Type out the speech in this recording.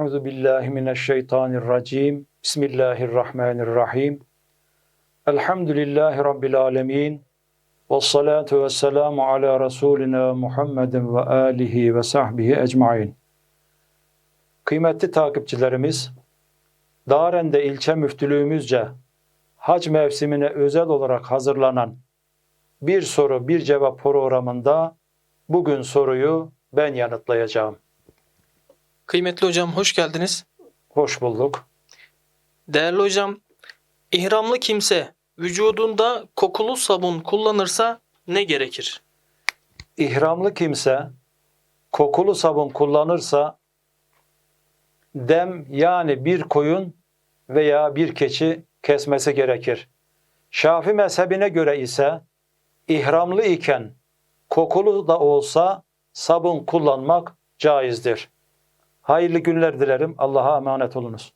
Euzu billahi mineşşeytanirracim. Bismillahirrahmanirrahim. Elhamdülillahi rabbil alamin. Ves salatu vesselamu ala rasulina Muhammedin ve alihi ve sahbihi ecmaîn. Kıymetli takipçilerimiz, Daren'de ilçe müftülüğümüzce hac mevsimine özel olarak hazırlanan bir soru bir cevap programında bugün soruyu ben yanıtlayacağım. Kıymetli hocam hoş geldiniz. Hoş bulduk. Değerli hocam, ihramlı kimse vücudunda kokulu sabun kullanırsa ne gerekir? İhramlı kimse kokulu sabun kullanırsa dem yani bir koyun veya bir keçi kesmesi gerekir. Şafi mezhebine göre ise ihramlı iken kokulu da olsa sabun kullanmak caizdir. Hayırlı günler dilerim. Allah'a emanet olunuz.